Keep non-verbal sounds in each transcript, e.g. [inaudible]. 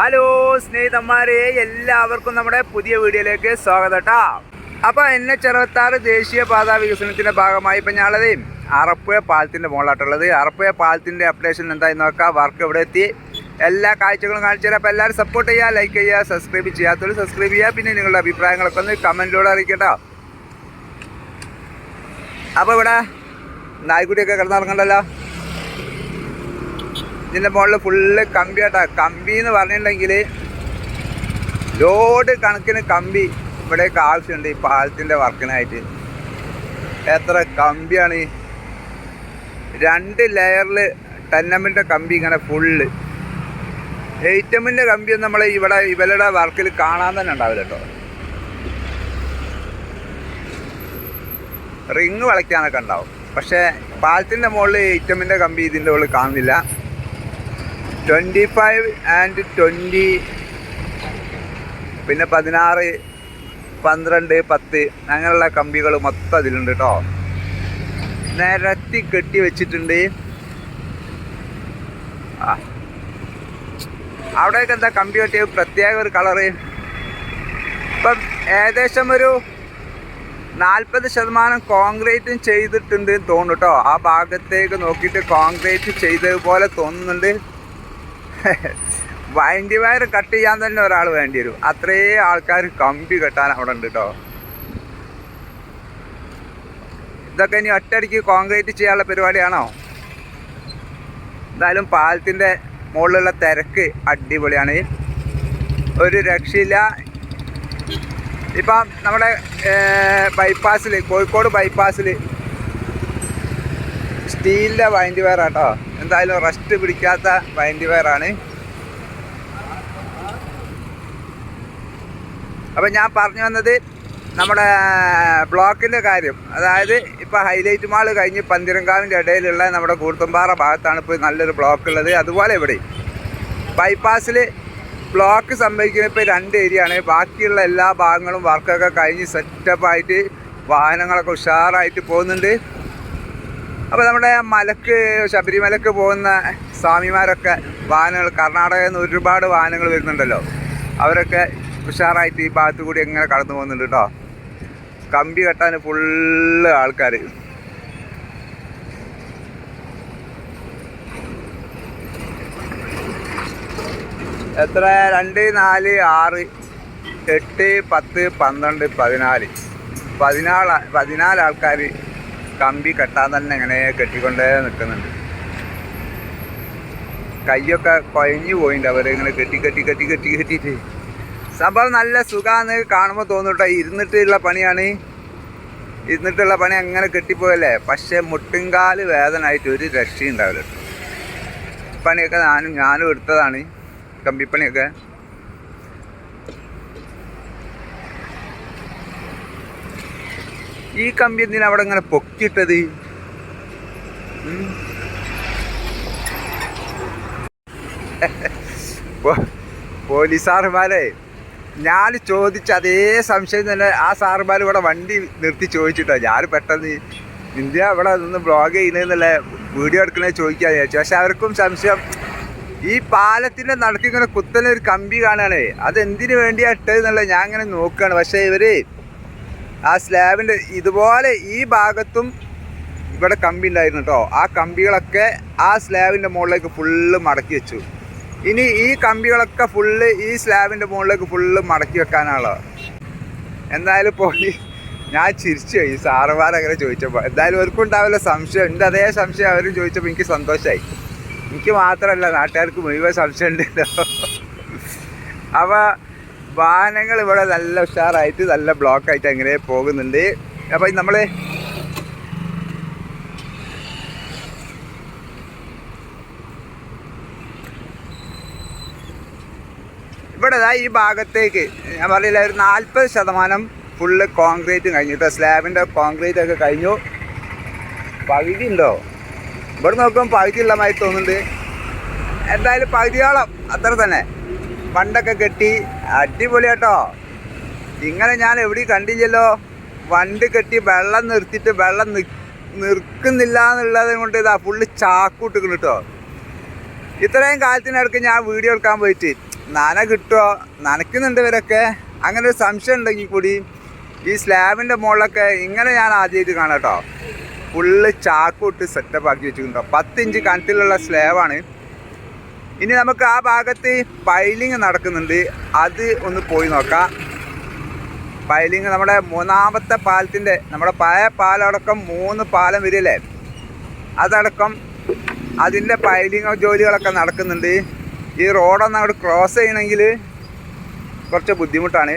Hello സ്നേഹിതന്മാരെ എല്ലാവർക്കും നമ്മുടെ പുതിയ വീഡിയോയിലേക്ക് സ്വാഗതം കേട്ടോ അപ്പോൾ ആറ് ദേശീയ ദേശീയപാത വികസനത്തിന്റെ ഭാഗമായി ഇപ്പം ഞാനുള്ളത് അറപ്പുഴ പാലത്തിന്റെ മുകളിലാട്ടുള്ളത് അറപ്പുഴ പാലത്തിന്റെ അപ്ഡേഷൻ എന്തായി നോക്കാം. വർക്ക് ഇവിടെ എത്തി. എല്ലാ കാഴ്ചകളും കാണിച്ചു തരാം. എല്ലാവരും സപ്പോർട്ട് ചെയ്യുക ലൈക്ക് ചെയ്യുക സബ്സ്ക്രൈബ് ചെയ്യാത്തവർ സബ്സ്ക്രൈബ് ചെയ്യുക. പിന്നെ നിങ്ങളുടെ അഭിപ്രായങ്ങളൊക്കെ ഒന്ന് കമന്റിലൂടെ അറിയിക്കട്ടോ. അപ്പോൾ ഇവിടെ നായ്ക്കുട്ടിയൊക്കെ കിടന്നിറങ്ങണ്ടല്ലോ. ഇതിന്റെ മുകളിൽ ഫുള്ള് കമ്പിയാട്ടാ കമ്പി എന്ന് പറഞ്ഞിട്ടുണ്ടെങ്കിൽ ലോഡ് കണക്കിന് കമ്പി ഇവിടേക്ക് ആവശ്യമുണ്ട് ഈ പാലത്തിന്റെ വർക്കിനായിട്ട്. എത്ര കമ്പിയാണ്? രണ്ട് ലെയറിൽ ടെന്നമ്മിന്റെ കമ്പി ഇങ്ങനെ ഫുള്ള് എയ്റ്റമ്മിന്റെ കമ്പി നമ്മൾ ഇവിടെ ഇവരുടെ വർക്കിൽ കാണാൻ തന്നെ ഉണ്ടാവില്ല കേട്ടോ. റിങ് വളയ്ക്കാനൊക്കെ ഉണ്ടാവും. പക്ഷേ പാലത്തിന്റെ മുകളിൽ എയ്റ്റമ്മിന്റെ കമ്പി ഇതിന്റെ ഉള്ളിൽ കാണുന്നില്ല. ട്വന്റി ഫൈവ് ആൻഡ് ട്വന്റി പിന്നെ പതിനാറ് പന്ത്രണ്ട് പത്ത് അങ്ങനെയുള്ള കമ്പികൾ മൊത്തം അതിലുണ്ട് കേട്ടോ നിരത്തി കെട്ടി വെച്ചിട്ടുണ്ട്. ആ. അവിടെയൊക്കെ എന്താ കമ്പി കെട്ടിയ പ്രത്യേക ഒരു കളറ്? ഇപ്പം ഏകദേശം ഒരു നാൽപ്പത് ശതമാനം കോൺക്രീറ്റും ചെയ്തിട്ടുണ്ട് തോന്നുന്നു കേട്ടോ ആ ഭാഗത്തേക്ക് നോക്കിയിട്ട് കോൺക്രീറ്റ് ചെയ്തതുപോലെ തോന്നുന്നുണ്ട്. വൈൻഡി വയർ കട്ട് ചെയ്യാൻ തന്നെ ഒരാൾ വേണ്ടി വരും. അത്രേ ആൾക്കാർ കമ്പി കെട്ടാൻ അവിടെ ഉണ്ട് കേട്ടോ ഇതൊക്കെ ഇനി ഒറ്റയടിക്ക് കോൺക്രീറ്റ് ചെയ്യാനുള്ള പരിപാടിയാണോ? എന്തായാലും പാലത്തിന്റെ മുകളിലുള്ള തിരക്ക് അടിപൊളിയാണ്. ഒരു രക്ഷയില്ല. ഇപ്പം നമ്മുടെ ബൈപ്പാസിൽ കോഴിക്കോട് ബൈപ്പാസിൽ സ്റ്റീലിന്റെ വൈൻഡ് വയർ കേട്ടോ എന്തായാലും റസ്റ്റ് പിടിക്കാത്ത വൈൻഡ് വയറാണ് അപ്പം ഞാൻ പറഞ്ഞു വന്നത് നമ്മുടെ ബ്ലോക്കിന്റെ കാര്യം. അതായത് ഇപ്പോൾ ഹൈലൈറ്റ് മാൾ കഴിഞ്ഞ് പന്തിരങ്കാവിന്റെ ഇടയിലുള്ള നമ്മുടെ കൂർത്തുംപാറ ഭാഗത്താണ് ഇപ്പോൾ നല്ലൊരു ബ്ലോക്ക് ഉള്ളത്. അതുപോലെ ഇവിടെ ബൈപ്പാസിൽ ബ്ലോക്ക് സംഭവിക്കുന്ന ഇപ്പോൾ രണ്ട് ഏരിയ ആണ്. ബാക്കിയുള്ള എല്ലാ ഭാഗങ്ങളും വർക്കൊക്കെ കഴിഞ്ഞ് സെറ്റപ്പായിട്ട് വാഹനങ്ങളൊക്കെ ഉഷാറായിട്ട് പോകുന്നുണ്ട്. അപ്പോൾ നമ്മുടെ മലക്ക് ശബരിമലക്ക് പോകുന്ന സ്വാമിമാരൊക്കെ വാഹനങ്ങൾ കർണാടകയിൽ നിന്ന് ഒരുപാട് വാഹനങ്ങൾ വരുന്നുണ്ടല്ലോ. അവരൊക്കെ ഉഷാറായിട്ട് ഈ ഭാഗത്തു കൂടി എങ്ങനെ കടന്നു പോകുന്നുണ്ട് കേട്ടോ കമ്പി കെട്ടാൻ ഫുള്ള് ആൾക്കാർ എത്ര? രണ്ട് നാല് ആറ് എട്ട് പത്ത് പന്ത്രണ്ട് പതിനാല്. പതിനാല് പതിനാല് ആൾക്കാർ കമ്പി കെട്ടാൻ തന്നെ ഇങ്ങനെ കെട്ടിക്കൊണ്ടേ നിൽക്കുന്നുണ്ട്. കൈയൊക്കെ കുഴഞ്ഞു പോയിട്ടുണ്ട് അവർ ഇങ്ങനെ കെട്ടി കെട്ടി കെട്ടി കെട്ടി കെട്ടിയിട്ട് സംഭവം നല്ല സുഖമാണ് കാണുമ്പോൾ തോന്നിട്ടോ ഇരുന്നിട്ടുള്ള പണിയാണ്. ഇരുന്നിട്ടുള്ള പണി അങ്ങനെ കെട്ടിപ്പോയല്ലേ? പക്ഷെ മുട്ടുംകാൽ വേദനായിട്ട് ഒരു രക്ഷയുണ്ടാവില്ല. പണിയൊക്കെ ഞാനും ഞാനും എടുത്തതാണ്. കമ്പിപ്പണിയൊക്കെ. ഈ കമ്പി എന്തിനാ അവിടെ ഇങ്ങനെ പൊക്കിയിട്ടത്? പോലീസാർമാരെ ഞാൻ ചോദിച്ച അതേ സംശയം തന്നെ ആ സാറുമാർ ഇവിടെ വണ്ടി നിർത്തി ചോദിച്ചിട്ടോ. ഞാൻ പെട്ടെന്ന് ഇന്ത്യ ഇവിടെ നിന്ന് ബ്ലോഗ് ചെയ്യുന്നതെന്നല്ല വീഡിയോ എടുക്കണേ ചോദിക്കാൻ വിചാരിച്ചു. പക്ഷെ അവർക്കും സംശയം ഈ പാലത്തിന്റെ നടക്കിങ്ങനെ കുത്തനെ ഒരു കമ്പി കാണുകയാണേ അത് എന്തിനു വേണ്ടിയാ ഇട്ടതെന്നുള്ളത് ഞാൻ അങ്ങനെ നോക്കുകയാണ് പക്ഷേ ഇവർ ആ സ്ലാബിന്റെ ഇതുപോലെ ഈ ഭാഗത്തും ഇവിടെ കമ്പി ഉണ്ടായിരുന്നു കേട്ടോ. ആ കമ്പികളൊക്കെ ആ സ്ലാബിന്റെ മുകളിലേക്ക് ഫുള്ള് മടക്കി വെച്ചു. ഇനി ഈ കമ്പികളൊക്കെ ഫുള്ള് ഈ സ്ലാബിന്റെ മുകളിലേക്ക് ഫുള്ള് മടക്കി വെക്കാനാണല്ലോ. എന്തായാലും പോയി ഞാൻ ചിരിച്ചു ഈ സാറുമാർ അങ്ങനെ ചോദിച്ചപ്പോൾ എന്തായാലും അവർക്കും ഉണ്ടാവില്ല സംശയം എന്റെ അതേ സംശയം അവരും ചോദിച്ചപ്പോൾ എനിക്ക് സന്തോഷമായി എനിക്ക് മാത്രമല്ല നാട്ടുകാർക്ക് മുഴുവൻ സംശയം ഉണ്ടല്ലോ അപ്പോൾ വാഹനങ്ങൾ ഇവിടെ നല്ല ഉഷാറായിട്ട് നല്ല ബ്ലോക്കായിട്ട് അങ്ങനെ പോകുന്നുണ്ട്. അപ്പോൾ നമ്മൾ ഇവിടെ ഈ ഭാഗത്തേക്ക് ഞാൻ പറയില്ല ഒരു നാൽപ്പത് ശതമാനം ഫുള്ള് കോൺക്രീറ്റും കഴിഞ്ഞു. കേട്ടോ സ്ലാബിന്റെ കോൺക്രീറ്റ് ഒക്കെ കഴിഞ്ഞു. പകുതി ഉണ്ടോ? ഇവിടെ നോക്കുമ്പോൾ പകുതി ഉള്ള തോന്നുന്നുണ്ട്. എന്തായാലും പകുതിയോളം അത്ര തന്നെ. പണ്ടൊക്കെ കെട്ടി അടിപൊളി കേട്ടോ. ഞാൻ എവിടെ കണ്ടില്ലല്ലോ. വണ്ട് കെട്ടി വെള്ളം നിർത്തിയിട്ട് വെള്ളം നിർക്കുന്നില്ല എന്നുള്ളത് കൊണ്ട് ഇതാ ഫുള്ള് ചാക്കൂട്ടിക്കണം കേട്ടോ ഇത്രയും കാലത്തിനടുക്ക് ഞാൻ വീഡിയോ എടുക്കാൻ പോയിട്ട് നന കിട്ടുമോ നനയ്ക്കുന്നുണ്ട് ഇവരൊക്കെ. അങ്ങനെ ഒരു സംശയം ഉണ്ടെങ്കിൽ കൂടി ഈ സ്ലാബിന്റെ മുകളിലൊക്കെ ഇങ്ങനെ ഞാൻ ആദ്യമായിട്ട് കാണാം കേട്ടോ ഫുള്ള് ചാക്കൂട്ട് സെറ്റപ്പ് ആക്കി വെച്ചിട്ടുണ്ടോ പത്ത് ഇഞ്ച് കനത്തിലുള്ള സ്ലാബാണ്. ഇനി നമുക്ക് ആ ഭാഗത്ത് പൈലിങ് നടക്കുന്നുണ്ട്. അത് ഒന്ന് പോയി നോക്കാം. പൈലിങ് നമ്മുടെ മൂന്നാമത്തെ പാലത്തിന്റെ നമ്മുടെ പഴയ പാലടക്കം മൂന്ന് പാലം വരില്ലേ അതടക്കം അതിന്റെ പൈലിങ് ജോലികളൊക്കെ നടക്കുന്നുണ്ട്. ഈ റോഡൊന്ന് അങ്ങോട്ട് ക്രോസ് ചെയ്യണമെങ്കിൽ കുറച്ച് ബുദ്ധിമുട്ടാണ്.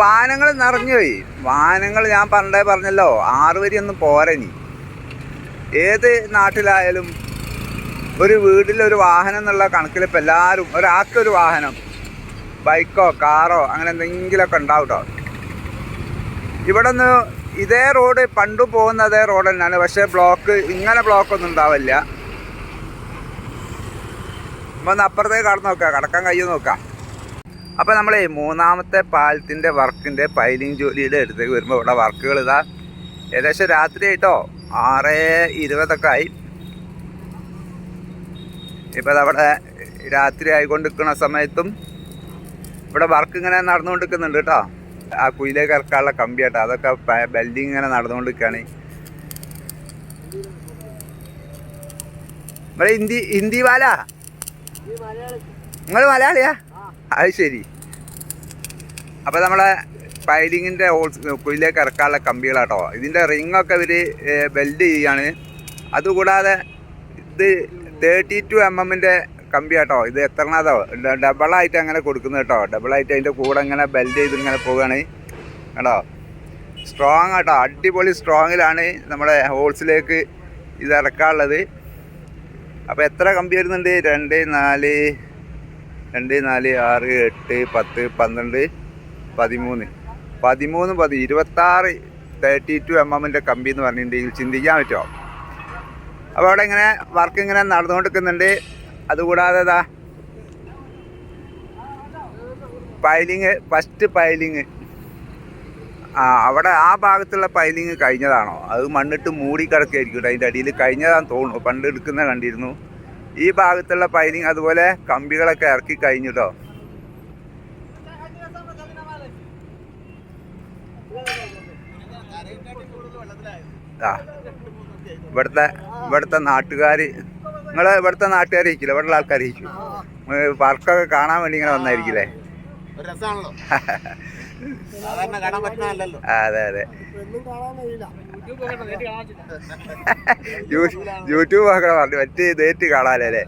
വാഹനങ്ങൾ നിറഞ്ഞുപോയി വാഹനങ്ങൾ ഞാൻ പണ്ടേ പറഞ്ഞല്ലോ. ആറ് ഒന്നും പോരനി ഏത് നാട്ടിലായാലും ഒരു വീട്ടിലൊരു വാഹനം എന്നുള്ള കണക്കിൽ ഇപ്പം എല്ലാവരും ഒരാൾക്കൊരു വാഹനം ബൈക്കോ കാറോ അങ്ങനെ എന്തെങ്കിലുമൊക്കെ ഉണ്ടാവും കേട്ടോ ഇവിടെ നിന്ന് ഇതേ റോഡ് പണ്ട് പോകുന്ന അതേ റോഡ് തന്നെയാണ്. പക്ഷേ ബ്ലോക്ക് ഇങ്ങനെ ബ്ലോക്കൊന്നും ഉണ്ടാവില്ല. നമ്മൾ ഒന്ന് അപ്പുറത്തേക്ക് കടന്നു നോക്കാം കടക്കാൻ കയ്യിൽ നോക്കാം അപ്പോൾ നമ്മളെ മൂന്നാമത്തെ പാലത്തിന്റെ വർക്കിന്റെ പൈലിംഗ് ജോലിയുടെ അടുത്തേക്ക് വരുമ്പോൾ ഇവിടെ വർക്കുകൾ ഇതാ. ഏകദേശം രാത്രി ആയിട്ടോ? ആറ് ഇരുപതൊക്കെ ആയി. ഇപ്പോൾ അതവിടെ രാത്രി ആയിക്കൊണ്ടിരിക്കുന്ന സമയത്തും ഇവിടെ വർക്ക് ഇങ്ങനെ നടന്നുകൊണ്ടിരിക്കുന്നുണ്ട് കേട്ടോ. ആ കുയിലേക്ക് ഇറക്കാനുള്ള കമ്പി കേട്ടോ. അതൊക്കെ ബെൽഡിങ് ഇങ്ങനെ നടന്നുകൊണ്ടിരിക്കുകയാണ്. ഇവിടെ ഹിന്ദി ഹിന്ദി വാല? നിങ്ങൾ മലയാളിയാ? അത് ശരി. അപ്പോൾ നമ്മളെ ഹോൾസ് കുയിലേക്ക് ഇറക്കാനുള്ള കമ്പികളാട്ടോ. ഇതിന്റെ റിങ്ങൊക്കെ ഇവർ വെൽഡ് ചെയ്യുകയാണ് അതുകൂടാതെ ഇത് തേർട്ടി ടു എം എമ്മിന്റെ കമ്പി കേട്ടോ ഇത് എത്രണാതോ ഡബിളായിട്ട് അങ്ങനെ കൊടുക്കുന്നത് കേട്ടോ. ഡബിളായിട്ട് അതിന്റെ കൂടെ ഇങ്ങനെ ബെൽഡ് ചെയ്ത് ഇങ്ങനെ പോവുകയാണ്. കേട്ടോ സ്ട്രോങ് കേട്ടോ അടിപൊളി സ്ട്രോങ്ങിലാണ് നമ്മുടെ ഹോൾസിലേക്ക് ഇത് ഇറക്കാനുള്ളത്. അപ്പോൾ എത്ര കമ്പി വരുന്നുണ്ട്? രണ്ട് നാല് രണ്ട് നാല് ആറ് എട്ട് പത്ത് പന്ത്രണ്ട് പതിമൂന്ന്. പതിമൂന്ന് പതി ഇരുപത്താറ് തേർട്ടി ടു എം എമ്മിന്റെ കമ്പി എന്ന് പറഞ്ഞിട്ടുണ്ടെങ്കിൽ ചിന്തിക്കാൻ പറ്റുമോ? അപ്പോൾ അവിടെ ഇങ്ങനെ വർക്ക് ഇങ്ങനെ നടന്നുകൊണ്ടിരിക്കുന്നുണ്ട്. അതുകൂടാതെ ഇതാ പൈലിങ് ഫസ്റ്റ് പൈലിങ് ആ അവിടെ ആ ഭാഗത്തുള്ള പൈലിങ് കഴിഞ്ഞതാണോ? അത് മണ്ണിട്ട് മൂടി കിടക്കുകയായിരിക്കും അതിന്റെ അടിയിൽ കഴിഞ്ഞതാന്ന് തോന്നുന്നു. പണ്ട് എടുക്കുന്ന കണ്ടിരുന്നു. ഈ ഭാഗത്തുള്ള പൈലിങ് അതുപോലെ കമ്പികളൊക്കെ ഇറക്കി കഴിഞ്ഞു ആ. ഇവിടുത്തെ ഇവിടുത്തെ നാട്ടുകാർ നിങ്ങൾ ഇവിടുത്തെ നാട്ടുകാരിക്കില്ല ഇവിടെയുള്ള ആൾക്കാരിക്കും വർക്കൊക്കെ കാണാൻ വേണ്ടി ഇങ്ങനെ വന്നായിരിക്കില്ലേ ഒരു രസമാണല്ലോ സാധാരണ കാണാൻ പറ്റുന്നതല്ലല്ലോ. ആ, അതെ അതെ. യൂട്യൂബ് നോക്കണം പറഞ്ഞു മറ്റേ നേരിട്ട് കാണാനല്ലേ? അല്ലേ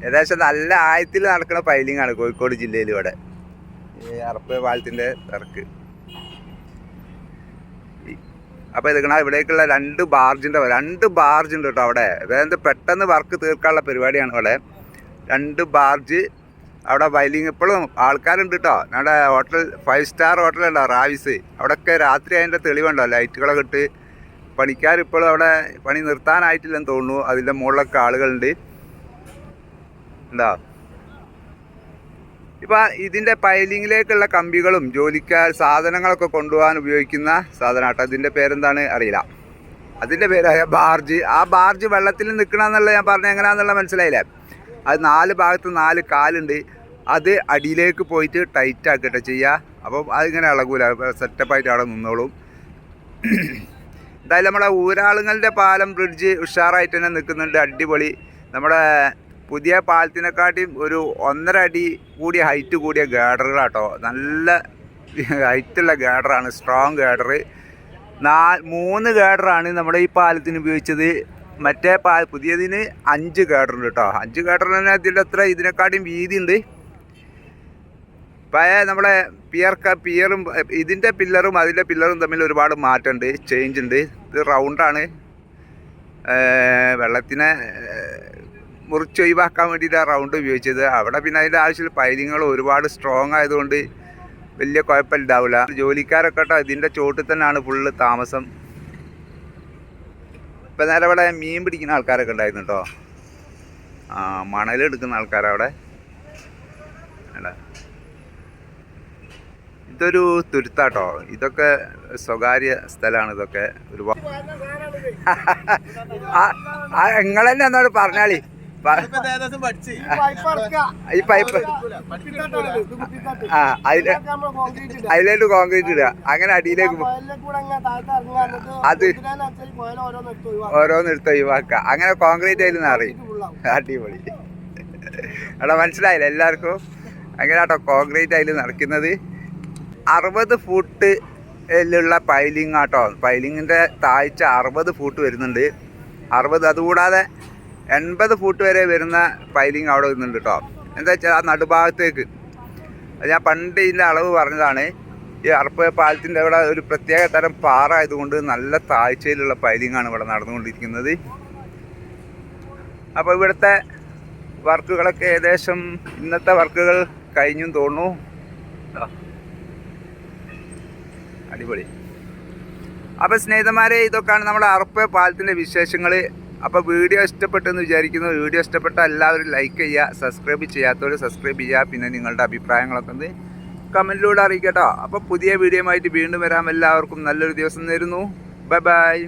ഏകദേശം നല്ല ആയത്തിൽ നടക്കുന്ന പൈലിംഗ് ആണ് കോഴിക്കോട് ജില്ലയിൽ ഇവിടെ. ഈ അറപ്പ് പാലത്തിന്റെ തിരക്ക് അപ്പോൾ ഇത് കാണാം ഇവിടേക്കുള്ള രണ്ട് ബാർജിന്റെ രണ്ട് ബാർജ് ഉണ്ട് കേട്ടോ അവിടെ. അതായത് പെട്ടെന്ന് വർക്ക് തീർക്കാനുള്ള പരിപാടിയാണ് ഇവിടെ. രണ്ട് ബാർജ് അവിടെ വൈലിങ് ഇപ്പോഴും ആൾക്കാരുണ്ട് കേട്ടോ. നമ്മുടെ ഹോട്ടൽ ഫൈവ് സ്റ്റാർ ഹോട്ടലുണ്ടോ റാവിസ്. അവിടെയൊക്കെ രാത്രി അതിന്റെ തെളിവുണ്ടോ? ലൈറ്റുകളൊക്കെ ഇട്ട് പണിക്കാർ ഇപ്പോഴും അവിടെ പണി നിർത്താനായിട്ടില്ലെന്ന് തോന്നുന്നു. അതിന്റെ മുകളിലൊക്കെ ആളുകളുണ്ട്. എന്താ? ഇപ്പം ഇതിന്റെ പൈലിങ്ങിലേക്കുള്ള കമ്പികളും ജോലിക്കാർ സാധനങ്ങളൊക്കെ കൊണ്ടുപോകാൻ ഉപയോഗിക്കുന്ന സാധനം കേട്ടോ ഇതിന്റെ പേരെന്താണ് അറിയില്ല. അതിന്റെ പേരായ ബാർജ്. ആ ബാർജ് വെള്ളത്തിൽ നിൽക്കണമെന്നുള്ള ഞാൻ പറഞ്ഞ എങ്ങനെയാണെന്നുള്ള മനസ്സിലായില്ലേ? അത് നാല് ഭാഗത്ത് നാല് കാലുണ്ട്. അത് അടിയിലേക്ക് പോയിട്ട് ടൈറ്റ് ആക്കട്ടെ ചെയ്യുക അപ്പം അതിങ്ങനെ ഇളകൂല. സെറ്റപ്പായിട്ട് അവിടെ നിന്നോളും. എന്തായാലും നമ്മുടെ ഊരാളുങ്ങളുടെ പാലം ബ്രിഡ്ജ് ഉഷാറായിട്ട് തന്നെ നിൽക്കുന്നുണ്ട്. അടിപൊളി. നമ്മുടെ പുതിയ പാലത്തിനെക്കാട്ടിയും ഒരു ഒന്നര അടി കൂടിയ ഹൈറ്റ് കൂടിയ ഗാഡറുകളാട്ടോ നല്ല ഹൈറ്റുള്ള ഗാഡറാണ് സ്ട്രോങ് ഗാഡർ നാ മൂന്ന് ഗാഡറാണ് നമ്മുടെ ഈ പാലത്തിന് ഉപയോഗിച്ചത്. മറ്റേ പാ പുതിയതിന് അഞ്ച് ഗാഡറുണ്ട് കേട്ടോ അഞ്ച് ഗാഡർ തന്നെ ഇതിന്റെ അത്ര ഇതിനെക്കാട്ടിയും വീതി ഉണ്ട്. പഴയ നമ്മുടെ പിയർ ക പിയറും ഇതിന്റെ പില്ലറും അതിന്റെ പില്ലറും തമ്മിൽ ഒരുപാട് മാറ്റമുണ്ട് ചേഞ്ച് ഉണ്ട്. ഇത് റൗണ്ടാണ് വെള്ളത്തിനെ മുറിച്ച് ഒഴിവാക്കാൻ വേണ്ടിയിട്ട് ആ റൗണ്ട് ഉപയോഗിച്ചത്. അവിടെ പിന്നെ അതിന്റെ ആവശ്യത്തിൽ പൈലിങ്ങൾ ഒരുപാട് സ്ട്രോങ് ആയതുകൊണ്ട് വലിയ കുഴപ്പമില്ലാവില്ല ജോലിക്കാരൊക്കെ ഇതിന്റെ ചോട്ടിൽ തന്നെയാണ് ഫുള്ള് താമസം. ഇപ്പം നേരെ ഇവിടെ മീൻ പിടിക്കുന്ന ആൾക്കാരൊക്കെ ഉണ്ടായിരുന്നു കേട്ടോ. ആ മണലെടുക്കുന്ന ആൾക്കാരവിടെ ഇതൊരു തുരുത്താട്ടോ. ഇതൊക്കെ സ്വകാര്യ സ്ഥലമാണ് ഇതൊക്കെ. ഒരുപാട് [laughs] തന്നെ എന്നോട് പറഞ്ഞാളി. ഈ പൈപ്പ് ആ അതിൽ. അതിലേക്ക് കോൺക്രീറ്റ് ഇടുക. അങ്ങനെ അടിയിലേക്ക് അത് ഓരോന്ന് എടുത്ത് ഒഴിവാക്കുക. അങ്ങനെ കോൺക്രീറ്റ് അതിൽ നിന്ന് അറിയും. അടിപൊളി. എടാ മനസ്സിലായില്ല എല്ലാവർക്കും? അങ്ങനെ കേട്ടോ കോൺക്രീറ്റ് അതിൽ നടക്കുന്നത്. അറുപത് ഫൂട്ട് ുള്ള പൈലിംഗ് ആട്ടോ. പൈലിങ്ങിന്റെ താഴ്ച അറുപത് ഫൂട്ട് വരുന്നുണ്ട്. അറുപത് അതുകൂടാതെ എൺപത് ഫൂട്ട് വരെ വരുന്ന പൈലിങ് അവിടെ വരുന്നുണ്ട് കേട്ടോ എന്താ വെച്ചാൽ ആ നടുഭാഗത്തേക്ക്. ഞാൻ പണ്ട് ഇതിന്റെ അളവ് പറഞ്ഞതാണ്. ഈ അറപ്പ് പാലത്തിന്റെ അവിടെ ഒരു പ്രത്യേക തരം പാറ ആയതുകൊണ്ട് നല്ല താഴ്ചയിലുള്ള പൈലിങ്ങാണ് ഇവിടെ നടന്നുകൊണ്ടിരിക്കുന്നത്. അപ്പോൾ ഇവിടുത്തെ വർക്കുകളൊക്കെ ഏകദേശം ഇന്നത്തെ വർക്കുകൾ കഴിഞ്ഞു തോന്നുന്നു. അടിപൊളി. അപ്പോൾ സ്നേഹിതന്മാരെ ഇതൊക്കെയാണ് നമ്മുടെ അറപ്പ പാലത്തിന്റെ വിശേഷങ്ങൾ അപ്പോൾ വീഡിയോ ഇഷ്ടപ്പെട്ടെന്ന് വിചാരിക്കുന്നു. വീഡിയോ ഇഷ്ടപ്പെട്ട എല്ലാവരും ലൈക്ക് ചെയ്യുക സബ്സ്ക്രൈബ് ചെയ്യാത്തവർ സബ്സ്ക്രൈബ് ചെയ്യുക. പിന്നെ നിങ്ങളുടെ അഭിപ്രായങ്ങളൊക്കെ ഒന്ന് കമന്റിലൂടെ അറിയിക്കട്ടോ. അപ്പോൾ പുതിയ വീഡിയോ ആയിട്ട് വീണ്ടും വരാം. എല്ലാവർക്കും നല്ലൊരു ദിവസം തരുന്നു ബൈ ബൈ